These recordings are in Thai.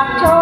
October.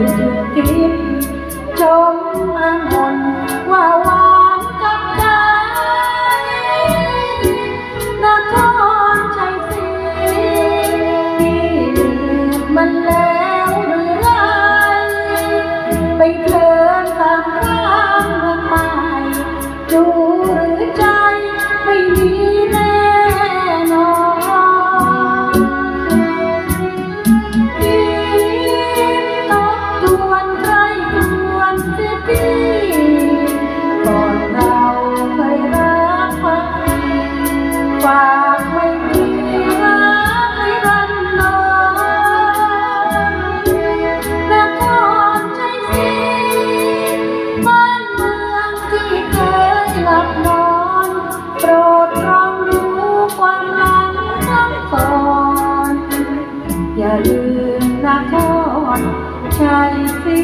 most ลืมนครชัยศรี